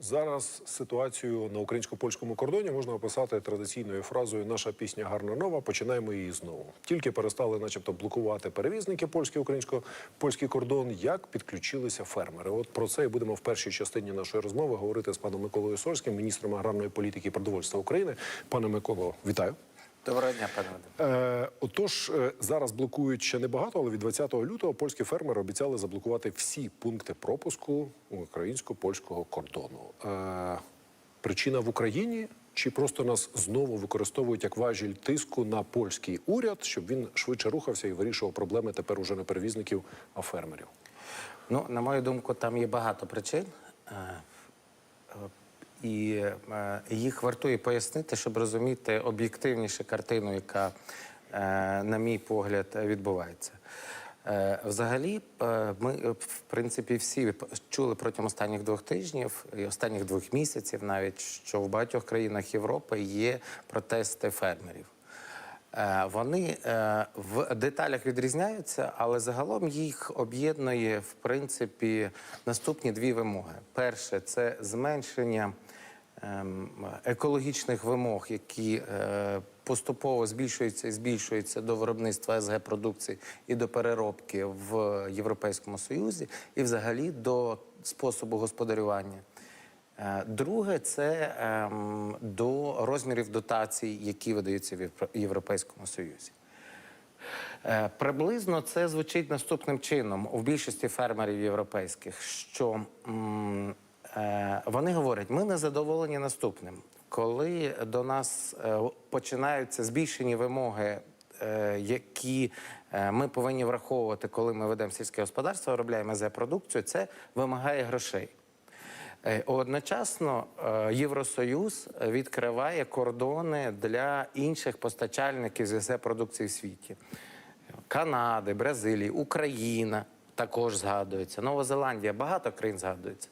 Зараз ситуацію на українсько-польському кордоні можна описати традиційною фразою Наша пісня гарна нова. Починаємо її знову. Тільки перестали, начебто, блокувати перевізники польський українсько-польський кордон. Як підключилися фермери? От про це і будемо в першій частині нашої розмови говорити з паном Миколою Сольським, міністром аграрної політики і продовольства України. Пане Миколо, вітаю. Доброго дня, пане Е, отож, е, зараз блокують ще небагато, але від 20 лютого польські фермери обіцяли заблокувати всі пункти пропуску українсько-польського кордону. Е, причина в Україні чи просто нас знову використовують як важіль тиску на польський уряд, щоб він швидше рухався і вирішував проблеми тепер уже не перевізників, а фермерів? Ну, на мою думку, там є багато причин. І е, їх вартує пояснити, щоб розуміти об'єктивніше картину, яка, е, на мій погляд, відбувається. Е, Взагалі, ми, в принципі, всі чули протягом останніх двох тижнів і останніх двох місяців, навіть що в багатьох країнах Європи є протести фермерів. Вони в деталях відрізняються, але загалом їх об'єднує в принципі наступні дві вимоги: перше це зменшення екологічних вимог, які е, поступово збільшуються і збільшуються до виробництва СГ продукції і до переробки в Європейському Союзі, і взагалі до способу господарювання. Е, Друге це ем, до розмірів дотацій, які видаються в Європейському Союзі. Е, Приблизно це звучить наступним чином у більшості фермерів європейських, що вони говорять, ми не задоволені наступним. Коли до нас е, починаються збільшені вимоги, е, які е, ми повинні враховувати, коли ми ведемо сільське господарство, виробляємо ЗЕ продукцію, це вимагає грошей. Е, Одночасно е, Євросоюз відкриває кордони для інших постачальників з продукції в світі. Канади, Бразилії, Україна також згадується, Нова Зеландія, багато країн згадується.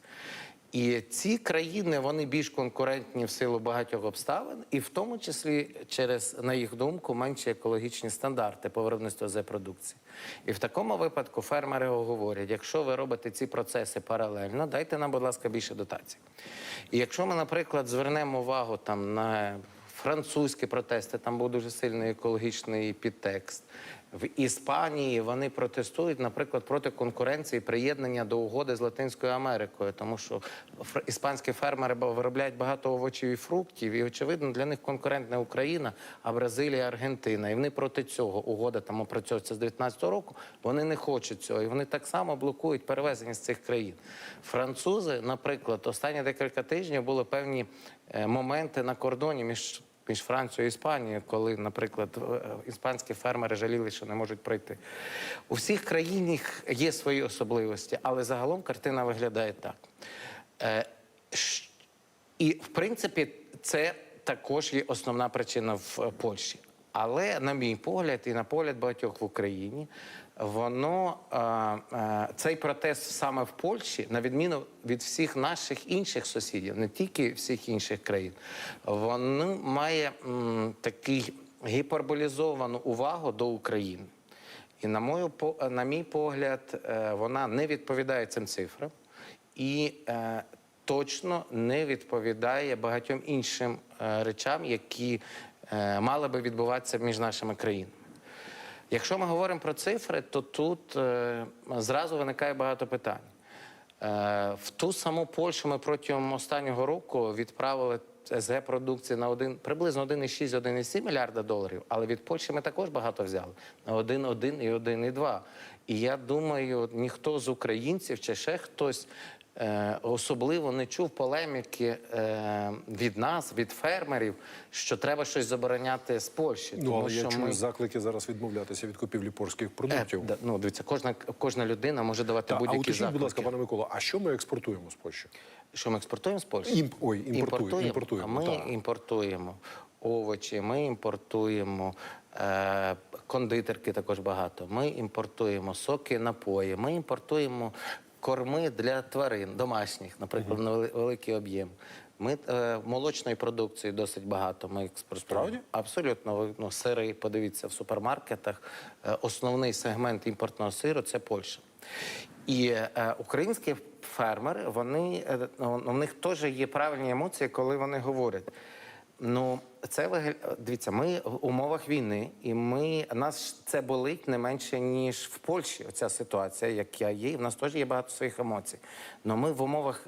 І ці країни вони більш конкурентні в силу багатьох обставин, і в тому числі через, на їх думку, менші екологічні стандарти по виробництву продукції. І в такому випадку фермери говорять: якщо ви робите ці процеси паралельно, дайте нам, будь ласка, більше дотацій. І якщо ми, наприклад, звернемо увагу там на французькі протести, там був дуже сильний екологічний підтекст. В Іспанії вони протестують, наприклад, проти конкуренції приєднання до угоди з Латинською Америкою, тому що іспанські фермери виробляють багато овочів і фруктів, і очевидно для них конкурент не Україна, а Бразилія, Аргентина. І вони проти цього угода там опрацьовується з 19-го року. Вони не хочуть цього, і вони так само блокують перевезення з цих країн. Французи, наприклад, останні декілька тижнів були певні е, моменти на кордоні між між Францією і Іспанією, коли, наприклад, е, іспанські фермери жаліли, що не можуть пройти. У всіх країнах є свої особливості, але загалом картина виглядає так. Е, І, в принципі, це також є основна причина в е, Польщі. Але, на мій погляд, і на погляд багатьох в Україні, воно е, е, цей протест саме в Польщі, на відміну від всіх наших інших сусідів, не тільки всіх інших країн, воно має такий гіперболізовану увагу до України. І на мою на мій погляд, е, вона не відповідає цим цифрам і е, точно не відповідає багатьом іншим речам, які е, мали би відбуватися між нашими країнами. Якщо ми говоримо про цифри, то тут е, зразу виникає багато питань. Е, в ту саму Польщу ми протягом останнього року відправили СГ продукції на один приблизно 1,6-1,7 мільярда доларів, але від Польщі ми також багато взяли на 1,1 і 1,2. І я думаю, ніхто з українців чи ще хтось особливо не чув полеміки е, від нас, від фермерів, що треба щось забороняти з Польщі. Ну, але я чую заклики зараз відмовлятися від купівлі польських продуктів. Е, да, ну, дивіться, кожна, кожна людина може давати Та, а будь-які уточніть, будь ласка, пане Микола, а що ми експортуємо з Польщі? Що ми експортуємо з Польщі? Імп- ой, імпортуємо, імпортуємо, А ми імпортуємо овочі, ми імпортуємо е, кондитерки також багато. Ми імпортуємо соки, напої, ми імпортуємо корми для тварин домашніх, наприклад, на великий об'єм. Ми е, молочної продукції досить багато. Ми експортуємо. Абсолютно. Ну, сири, подивіться в супермаркетах. Е, основний сегмент імпортного сиру це Польща. І е, українські фермери, вони е, ну, у них теж є правильні емоції, коли вони говорять. Ну, це вигля- дивіться, ми в умовах війни, і ми нас це болить не менше ніж в Польщі. Оця ситуація, як я є. і В нас теж є багато своїх емоцій. Але ми в умовах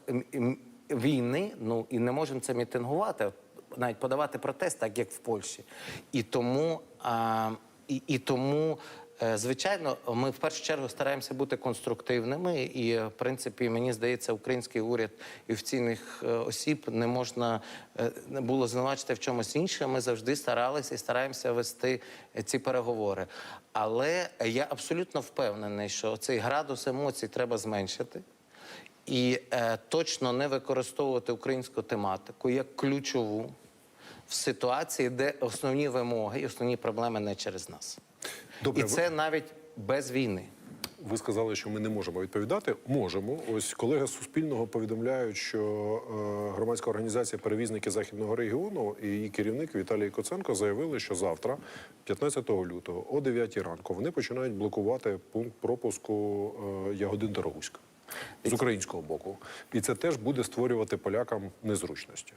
війни, ну і не можемо це мітингувати, навіть подавати протест, так як в Польщі. І тому, а, і, і тому. Е, Звичайно, ми в першу чергу стараємося бути конструктивними, і в принципі, мені здається, український уряд і офіційних е, осіб не можна е, було звинувачити в чомусь іншому. Ми завжди старалися і стараємося вести ці переговори. Але я абсолютно впевнений, що цей градус емоцій треба зменшити і е, точно не використовувати українську тематику як ключову в ситуації, де основні вимоги і основні проблеми не через нас. Добре, і ви- це навіть без війни. Ви сказали, що ми не можемо відповідати. Можемо. Ось колеги з Суспільного повідомляють, що е, громадська організація перевізники західного регіону і її керівник Віталій Коценко заявили, що завтра, 15 лютого, о 9 ранку, вони починають блокувати пункт пропуску е, Ягодин Дорогуська з українського боку, і це теж буде створювати полякам незручності.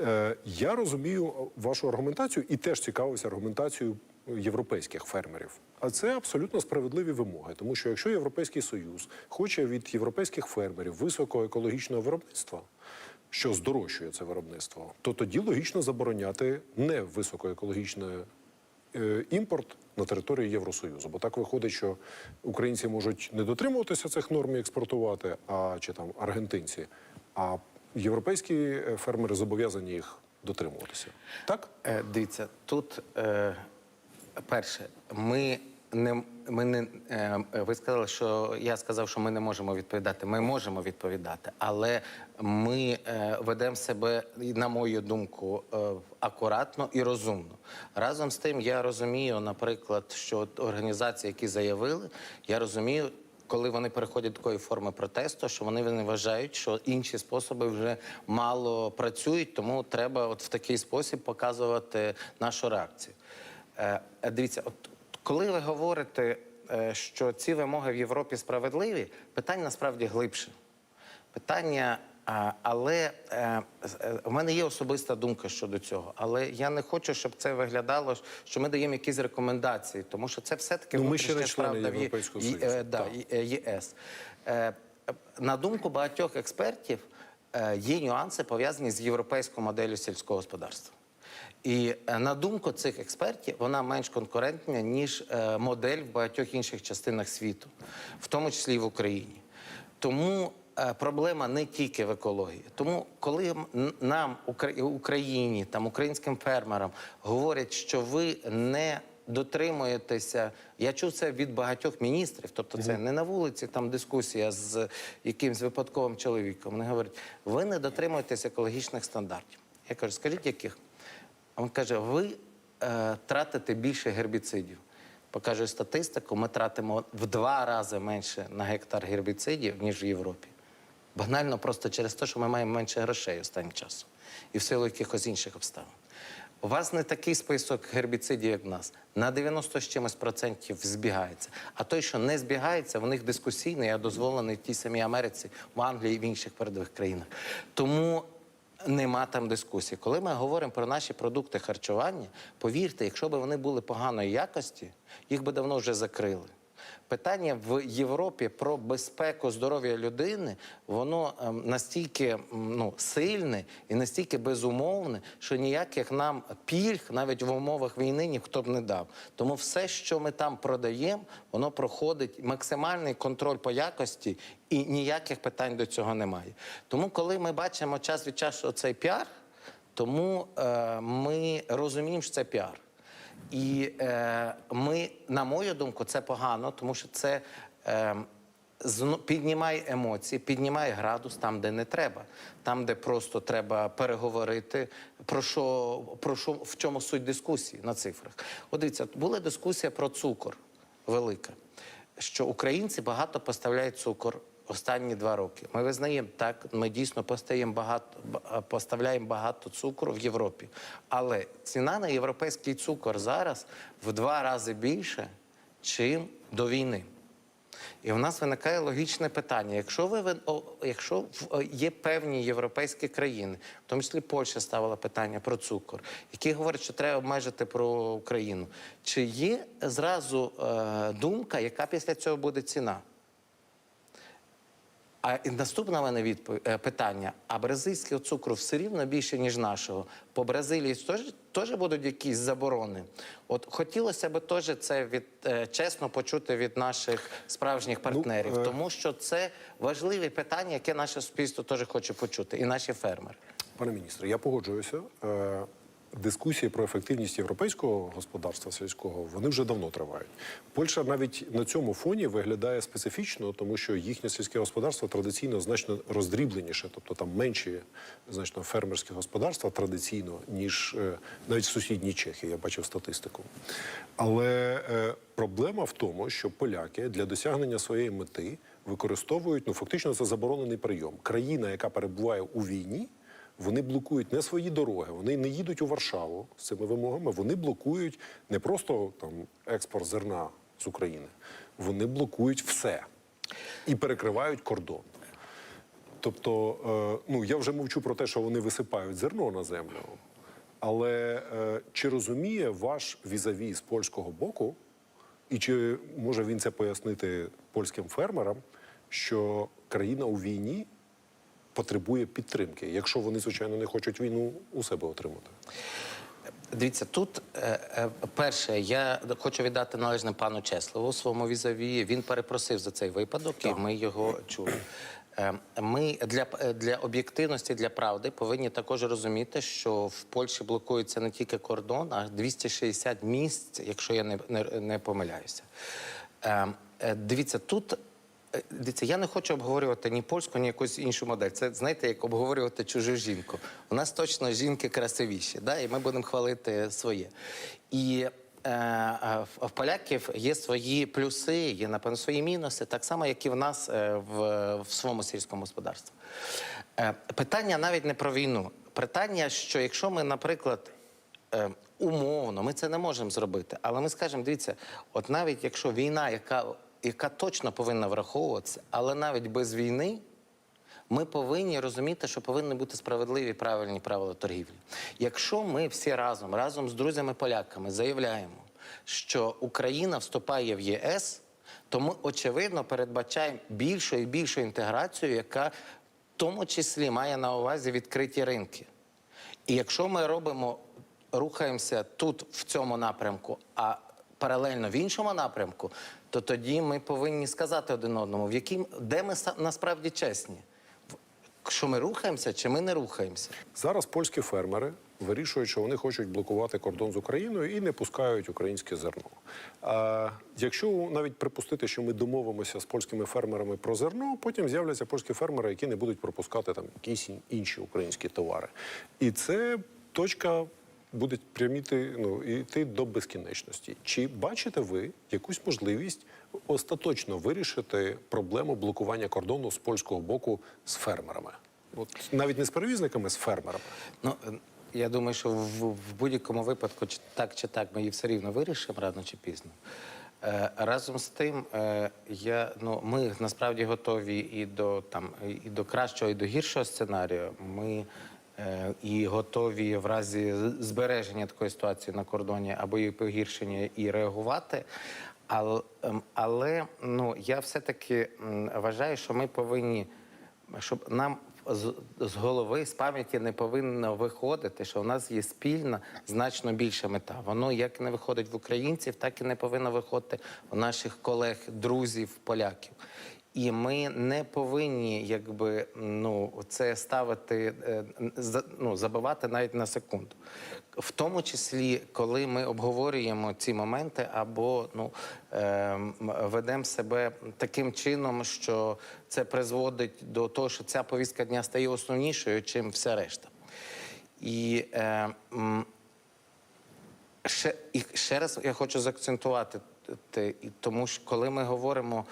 Е, я розумію вашу аргументацію і теж цікавився аргументацією європейських фермерів. А це абсолютно справедливі вимоги, тому що якщо Європейський Союз хоче від європейських фермерів високого екологічного виробництва, що здорожчує це виробництво, то тоді логічно забороняти не високоекологічне е, імпорт на території Євросоюзу. Бо так виходить, що українці можуть не дотримуватися цих норм і експортувати, а чи там аргентинці, а європейські е, фермери зобов'язані їх дотримуватися. Так? Е, дивіться, тут е, перше, ми не. Ми не е, ви сказали, що я сказав, що ми не можемо відповідати. Ми можемо відповідати, але ми е, ведемо себе, на мою думку, е, акуратно і розумно. Разом з тим, я розумію, наприклад, що організації, які заявили, я розумію, коли вони переходять до такої форми протесту, що вони не вважають, що інші способи вже мало працюють, тому треба от в такий спосіб показувати нашу реакцію. Е, е, дивіться, от коли ви говорите, е, що ці вимоги в Європі справедливі, питання насправді глибше. Питання, але е, е, в мене є особиста думка щодо цього. Але я не хочу, щоб це виглядало, що ми даємо якісь рекомендації, тому що це все-таки Ну, члени в Є- да, ЄС. На думку багатьох експертів, є нюанси пов'язані з європейською моделлю сільського господарства. І е, на думку цих експертів, вона менш конкурентна, ніж е, модель в багатьох інших частинах світу, в тому числі і в Україні. Тому е, проблема не тільки в екології. Тому, коли нам, Україні, там українським фермерам говорять, що ви не дотримуєтеся, я чув це від багатьох міністрів, тобто це не на вулиці, там дискусія з якимсь випадковим чоловіком. Вони говорять, ви не дотримуєтеся екологічних стандартів. Я кажу, скажіть, яких? Він каже: ви е, тратите більше гербіцидів. Покажу статистику, ми тратимо в два рази менше на гектар гербіцидів, ніж в Європі. Банально просто через те, що ми маємо менше грошей останнім часом і в силу якихось інших обставин. У вас не такий список гербіцидів, як в нас. На 90 з чимось процентів збігається. А той, що не збігається, в них дискусійний, а дозволений в тій самій Америці, в Англії і в інших передових країнах. Тому Нема там дискусії. Коли ми говоримо про наші продукти харчування, повірте, якщо б вони були поганої якості, їх би давно вже закрили. Питання в Європі про безпеку здоров'я людини, воно ем, настільки ну, сильне і настільки безумовне, що ніяких нам пільг навіть в умовах війни ніхто б не дав. Тому все, що ми там продаємо, воно проходить максимальний контроль по якості, і ніяких питань до цього немає. Тому, коли ми бачимо час від часу цей піар, тому е, ми розуміємо, що це піар. І е, ми, на мою думку, це погано, тому що це е, піднімає емоції, піднімає градус там, де не треба, там, де просто треба переговорити. Про що, про що в чому суть дискусії на цифрах? От дивіться, була дискусія про цукор велика, що українці багато поставляють цукор останні два роки. Ми визнаємо так, ми дійсно постаємо багато, поставляємо багато цукру в Європі. Але ціна на європейський цукор зараз в два рази більше, чим до війни. І в нас виникає логічне питання: якщо ви якщо є певні європейські країни, в тому числі Польща ставила питання про цукор, які говорять, що треба обмежити про Україну, чи є зразу е, думка, яка після цього буде ціна? А наступне в мене відповідь е, питання: а бразильського цукру все рівно більше, ніж нашого. По Бразилії теж, теж будуть якісь заборони. От хотілося б теж це від е, чесно почути від наших справжніх партнерів, е, тому що це важливе питання, яке наше суспільство теж хоче почути, і наші фермери. Пане міністре, я погоджуюся. Дискусії про ефективність європейського господарства сільського вони вже давно тривають. Польща навіть на цьому фоні виглядає специфічно, тому що їхнє сільське господарство традиційно значно роздрібленіше, тобто там менші значно фермерські господарства традиційно, ніж е, навіть в сусідній Чехії. Я бачив статистику. Але е, проблема в тому, що поляки для досягнення своєї мети використовують ну фактично це заборонений прийом. Країна, яка перебуває у війні. Вони блокують не свої дороги, вони не їдуть у Варшаву з цими вимогами. Вони блокують не просто там експорт зерна з України, вони блокують все і перекривають кордон. Тобто, е, ну я вже мовчу про те, що вони висипають зерно на землю. Але е, чи розуміє ваш візаві з польського боку, і чи може він це пояснити польським фермерам, що країна у війні потребує підтримки, якщо вони, звичайно, не хочуть війну у себе отримати? Дивіться, тут е, е, перше, я хочу віддати належне пану Чеслову своєму візаві. Він перепросив за цей випадок, і ми його чули. Е, Ми для, для об'єктивності, для правди повинні також розуміти, що в Польщі блокується не тільки кордон, а 260 місць, якщо я не, не, не помиляюся. Дивіться, тут Дивіться, я не хочу обговорювати ні польську, ні якусь іншу модель. Це знаєте, як обговорювати чужу жінку. У нас точно жінки красивіші, да? і ми будемо хвалити своє. І е, е, в поляків є свої плюси, є, напевно, свої мінуси, так само, як і в нас е, в, в своєму сільському господарстві. Е, питання навіть не про війну. Питання, що якщо ми, наприклад, е, умовно, ми це не можемо зробити. Але ми скажемо, дивіться, от навіть якщо війна, яка, яка точно повинна враховуватися, але навіть без війни. Ми повинні розуміти, що повинні бути справедливі правильні правила торгівлі. Якщо ми всі разом, разом з друзями-поляками, заявляємо, що Україна вступає в ЄС, то ми очевидно передбачаємо більшу і більшу інтеграцію, яка в тому числі має на увазі відкриті ринки. І якщо ми робимо, рухаємося тут в цьому напрямку, а паралельно в іншому напрямку, то тоді ми повинні сказати один одному, в яким, де ми насправді чесні. Що ми рухаємося чи ми не рухаємося? Зараз польські фермери вирішують, що вони хочуть блокувати кордон з Україною і не пускають українське зерно. А якщо навіть припустити, що ми домовимося з польськими фермерами про зерно, потім з'являться польські фермери, які не будуть пропускати там якісь інші українські товари. І це точка. Буде пряміти ну йти до безкінечності. Чи бачите ви якусь можливість остаточно вирішити проблему блокування кордону з польського боку з фермерами? От навіть не з перевізниками, з фермерами. Ну, е, я думаю, що в, в будь-якому випадку, чи так чи так, ми її все рівно вирішимо рано чи пізно. Е, разом з тим, е, я, ну, ми насправді готові і до, там, і до кращого, і до гіршого сценарію. Ми і готові в разі збереження такої ситуації на кордоні або її погіршення і реагувати. Але, ем, але ну, я все-таки вважаю, що ми повинні щоб нам з, з голови, з пам'яті не повинно виходити, що в нас є спільна, значно більша мета. Воно як не виходить в українців, так і не повинно виходити у наших колег, друзів, поляків. І ми не повинні, якби ну це ставити, е, ну, забивати навіть на секунду. В тому числі, коли ми обговорюємо ці моменти, або ну е, ведемо себе таким чином, що це призводить до того, що ця повістка дня стає основнішою, чим вся решта. І е, Ще, ще раз я хочу заакцентувати Тому що коли ми говоримо,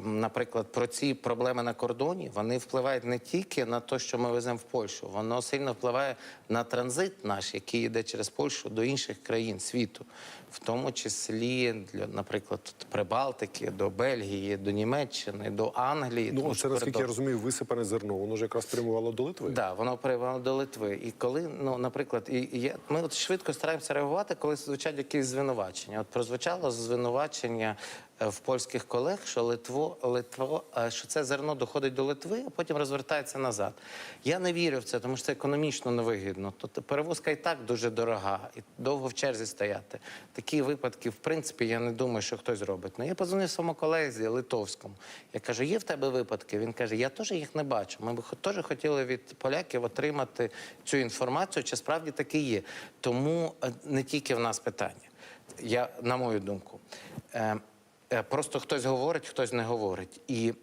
наприклад, про ці проблеми на кордоні, вони впливають не тільки на те, що ми веземо в Польщу, воно сильно впливає на транзит наш, який йде через Польщу до інших країн світу, в тому числі для, наприклад, тут Прибалтики, до Бельгії, до Німеччини, до Англії. Ну, це наскільки я розумію, висипане зерно. Воно ж якраз прямувало до Литви. Да, воно прямувало до Литви. І коли, ну, наприклад, і, і я, ми от швидко стараємося реагувати, коли звучать якісь звинувачення. От прозвучало звинувачення в польських колег, що Литво, Литво, е, що це зерно доходить до Литви, а потім розвертається назад. Я не вірю в це, тому що це економічно невигідно. Тобто перевозка і так дуже дорога, і довго в черзі стояти. Такі випадки, в принципі, я не думаю, що хтось зробить. Ну я позвонив своєму колезі литовському. Я кажу, є в тебе випадки? Він каже, я теж їх не бачу. Ми б теж хотіли від поляків отримати цю інформацію, чи справді таки є. Тому е, не тільки в нас питання. Я, на мою думку, е, просто хтось говорить, хтось не говорить. І е,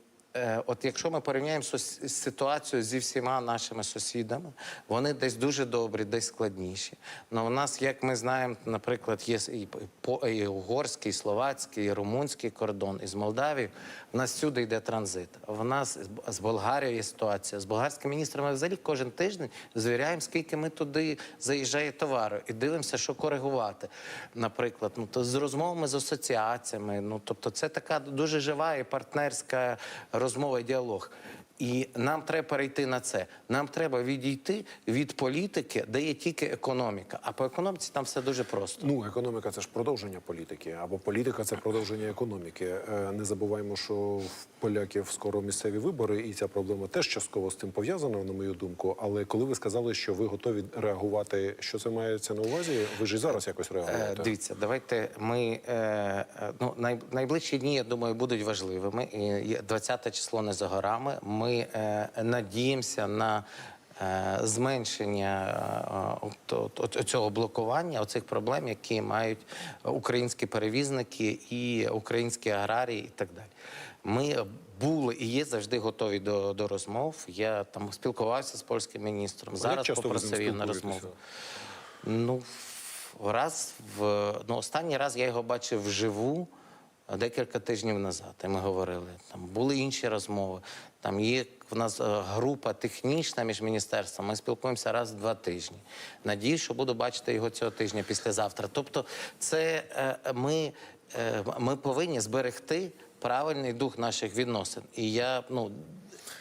от якщо ми порівняємо ситуацію зі всіма нашими сусідами, вони десь дуже добрі, десь складніші. Ну у нас, як ми знаємо, наприклад, є і, угорський, і словацький, і румунський кордон, і з Молдавією. У нас всюди йде транзит. В нас з- Болгарією є ситуація. З болгарським міністром ми взагалі кожен тиждень звіряємо, скільки ми туди заїжджає товару, і дивимося, що коригувати. Наприклад, ну то з розмовами з асоціаціями. Ну тобто, це така дуже жива і партнерська розмова і діалог. І нам треба перейти на це. Нам треба відійти від політики, де є тільки економіка. А по економіці там все дуже просто. Ну, економіка це ж продовження політики, або політика це продовження економіки. Е, Не забуваємо, що в поляків скоро місцеві вибори, і ця проблема теж частково з тим пов'язана, на мою думку. Але коли ви сказали, що ви готові реагувати, що це мається на увазі? Ви ж і зараз якось Е, реагуєте. Дивіться, давайте ми е, ну най, найближчі дні, я думаю, будуть важливими. І є 20 число не за горами. Ми е, надіємося на. е, Зменшення е, от, от, от цього блокування, оцих проблем, які мають українські перевізники і українські аграрії, і так далі. Ми були і є завжди готові до, до розмов. Я там спілкувався з польським міністром. Зараз попросив на розмову. Ну, раз в ну, останній раз я його бачив вживу декілька тижнів назад. І ми говорили. Там були інші розмови. Там є в нас е, група технічна між міністерством. Ми спілкуємося раз в два тижні. Надію, що буду бачити його цього тижня післязавтра. Тобто, це е, ми, е, ми повинні зберегти правильний дух наших відносин. І я ну.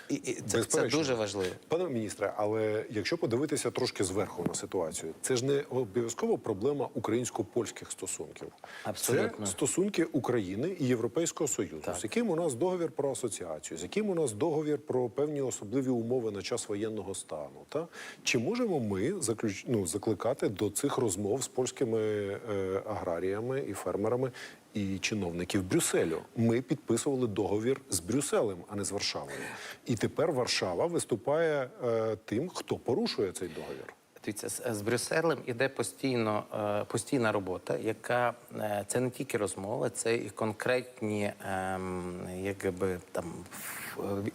І, і це, це дуже важливо. Пане міністре, але якщо подивитися трошки зверху на ситуацію, це ж не обов'язково проблема українсько-польських стосунків. Абсолютно. Це стосунки України і Європейського Союзу, Так. з яким у нас договір про асоціацію, з яким у нас договір про певні особливі умови на час воєнного стану. Та чи можемо ми заключ... ну, закликати до цих розмов з польськими е, аграріями і фермерами? І чиновників Брюсселю ми підписували договір з Брюсселем, а не з Варшавою. І тепер Варшава виступає е, тим, хто порушує цей договір. Дивіться, з, Брюсселем іде постійно е, постійна робота, яка е, це не тільки розмови, це і конкретні, ем, якби там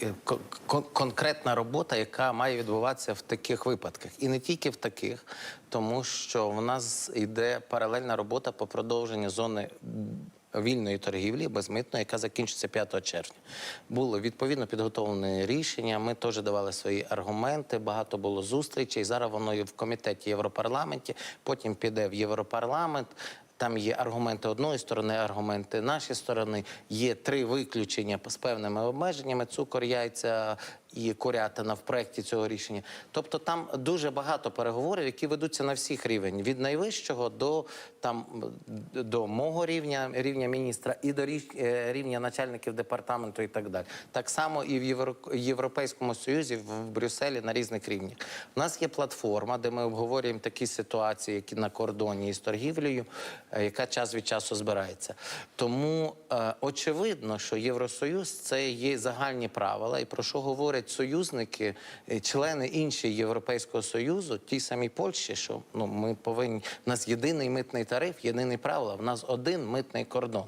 е, кон- кон- конкретна робота, яка має відбуватися в таких випадках, і не тільки в таких, тому що в нас йде паралельна робота по продовженню зони вільної торгівлі безмитної, яка закінчиться 5 червня. Було відповідно підготовлене рішення. Ми теж давали свої аргументи. Багато було зустрічей. Зараз воно в комітеті Європарламенті. Потім піде в Європарламент. Там є аргументи одної сторони, аргументи нашої сторони. Є три виключення з певними обмеженнями: цукор, яйця і курятина в проєкті цього рішення. Тобто там дуже багато переговорів, які ведуться на всіх рівень від найвищого до там до мого рівня, рівня міністра, і до е, рівня начальників департаменту і так далі. Так само і в Європейському Союзі, в Брюсселі на різних рівнях. У нас є платформа, де ми обговорюємо такі ситуації, які на кордоні із торгівлею, е, яка час від часу збирається. Тому е, очевидно, що Євросоюз це є загальні правила, і про що говорять союзники, е, члени інші Європейського союзу, ті самі Польщі, що ну ми повинні. У нас єдиний митний тариф, єдині правила. В нас один митний кордон.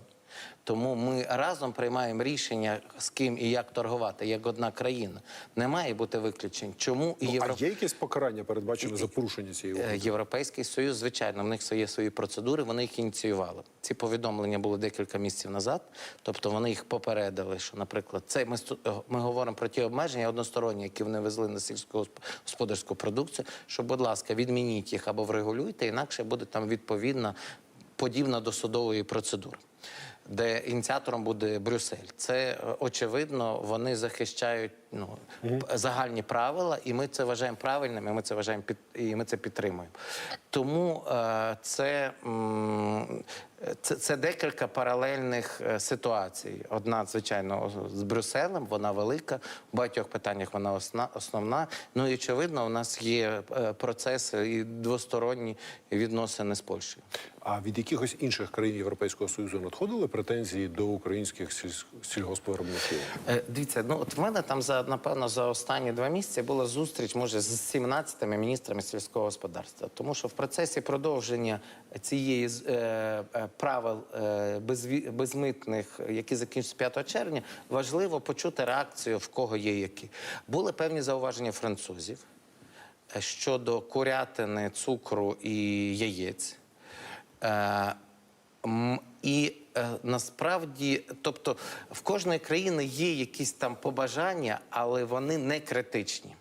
Тому ми разом приймаємо рішення, з ким і як торгувати, як одна країна. Не має бути виключень. Чому і Ну, Євро... А є якесь покарання передбачене за порушення цієї Е, угоди? Європейський Союз, звичайно, в них є свої процедури, вони їх ініціювали. Ці повідомлення були декілька місяців назад. Тобто вони їх попередили, що, наприклад, це ми, е, ми говоримо про ті обмеження односторонні, які вони везли на сільськогосподарську продукцію. Що, будь ласка, відмініть їх або врегулюйте, інакше буде там відповідна подібна до судової процедури. Де ініціатором буде Брюссель, це е, очевидно, вони захищають ну загальні правила, і ми це вважаємо правильним, і ми це вважаємо під і ми це підтримуємо. Тому е, це, м, це, це декілька паралельних е, ситуацій. Одна, звичайно, з Брюсселем, вона велика. В багатьох питаннях вона осна, основна. Ну і очевидно, у нас є е, процеси і двосторонні відносини з Польщею. А від якихось інших країн Європейського Союзу надходили претензії до українських сільсь- сільгоспвиробників? Е, Дивіться, ну от в мене там за напевно за останні два місяці була зустріч, може, з 17 міністрами сільського господарства. Тому що в процесі продовження цієї е, правил е, безмитних, які закінчаться 5 червня, важливо почути реакцію, в кого є які. Були певні зауваження французів е, щодо курятини, цукру і яєць. Е, І насправді, тобто в кожної країни є якісь там побажання, але вони не критичні.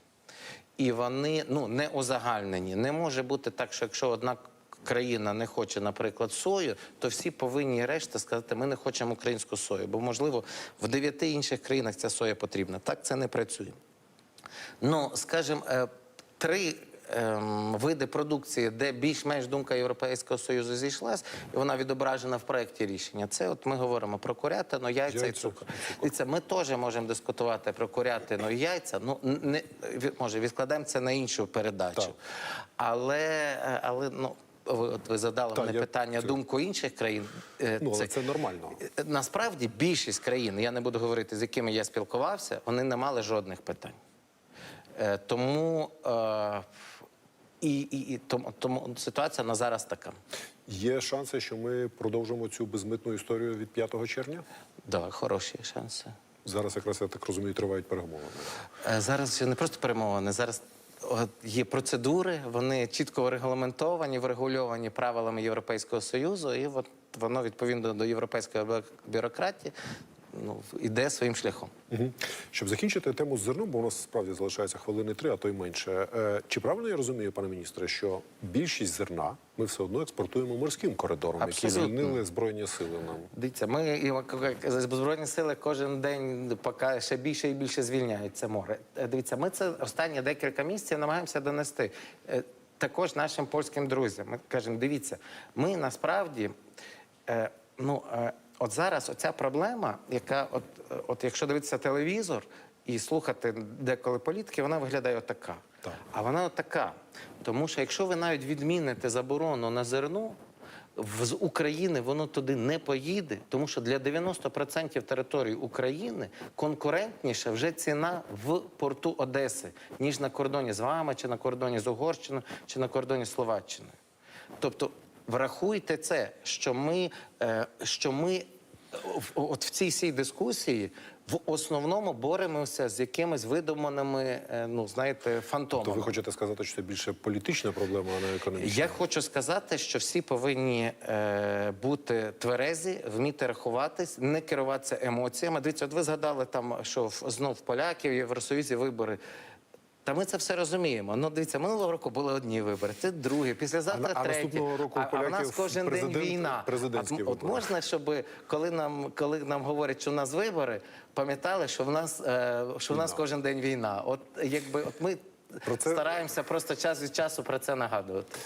І вони ну, не узагальнені. Не може бути так, що якщо одна країна не хоче, наприклад, сою, то всі повинні решта сказати, ми не хочемо українську сою. Бо, можливо, в дев'яти інших країнах ця соя потрібна. Так це не працює. Ну, скажімо, е, три ем, види продукції, де більш-менш думка Європейського Союзу зійшлась, і вона відображена в проєкті рішення. Це от ми говоримо про курятину, яйця і цукор. І це ми теж можемо дискутувати про курятину і яйця. Ну не може відкладемо це на іншу передачу. Так. Але, е, але ну. От ви задали Так, мене я- питання це- думку інших країн. Е, Ну, але це нормально. Е, Насправді більшість країн, я не буду говорити, з якими я спілкувався, вони не мали жодних питань. Е, Тому, е, і, і, і тому, тому ситуація на зараз така. Є шанси, що ми продовжимо цю безмитну історію від 5 червня? Да, хороші шанси. Зараз якраз я так розумію, тривають перемовини. Зараз не просто перемовини, зараз є процедури, вони чітко регламентовані, врегульовані правилами Європейського Союзу, і от воно відповідно до європейської бю- бюрократії ну, іде своїм шляхом. Угу. Щоб закінчити тему з зерном, бо у нас справді залишається хвилини три, а то й менше. Е, чи правильно я розумію, пане міністре, що більшість зерна ми все одно експортуємо морським коридором, які звільнили збройні сили нам? Дивіться, ми збройні сили кожен день поки ще більше і більше звільняють це море. Е, Дивіться, ми це останні декілька місяців намагаємося донести. е, Також нашим польським друзям. Ми кажемо, дивіться, ми насправді, е, ну е, от зараз оця проблема, яка, от, от якщо дивитися телевізор і слухати деколи політики, вона виглядає отака. Так. А вона отака. Тому що якщо ви навіть відміните заборону на зерно, з України воно туди не поїде, тому що для 90% території України конкурентніша вже ціна в порту Одеси, ніж на кордоні з вами, чи на кордоні з Угорщиною, чи на кордоні з Словаччиною. Тобто, врахуйте це, що ми, е, що ми е, от в цій всій дискусії в основному боремося з якимись видуманими, е, ну знаєте, фантомами. То ви хочете сказати, що це більше політична проблема, а не економічна? Я хочу сказати, що всі повинні е, бути тверезі, вміти рахуватись, не керуватися емоціями. Дивіться, от ви згадали там, що в- знов в поляків в Євросоюзі вибори. Та ми це все розуміємо. Ну, дивіться, минулого року були одні вибори, це другі, післязавтра А на- а наступного року у а, а в нас кожен день війна. президентські От, от можна, щоб коли нам, коли нам говорять, що в нас вибори, пам'ятали, що в нас, е, що в нас кожен день війна. От якби от ми Про це- стараємося просто час від часу про це нагадувати.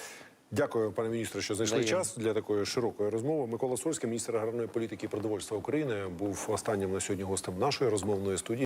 Дякую, пане міністре, що знайшли Взаємно. час для такої широкої розмови. Микола Сольський, міністр аграрної політики і продовольства України, був останнім на сьогодні гостем нашої розмовної студії.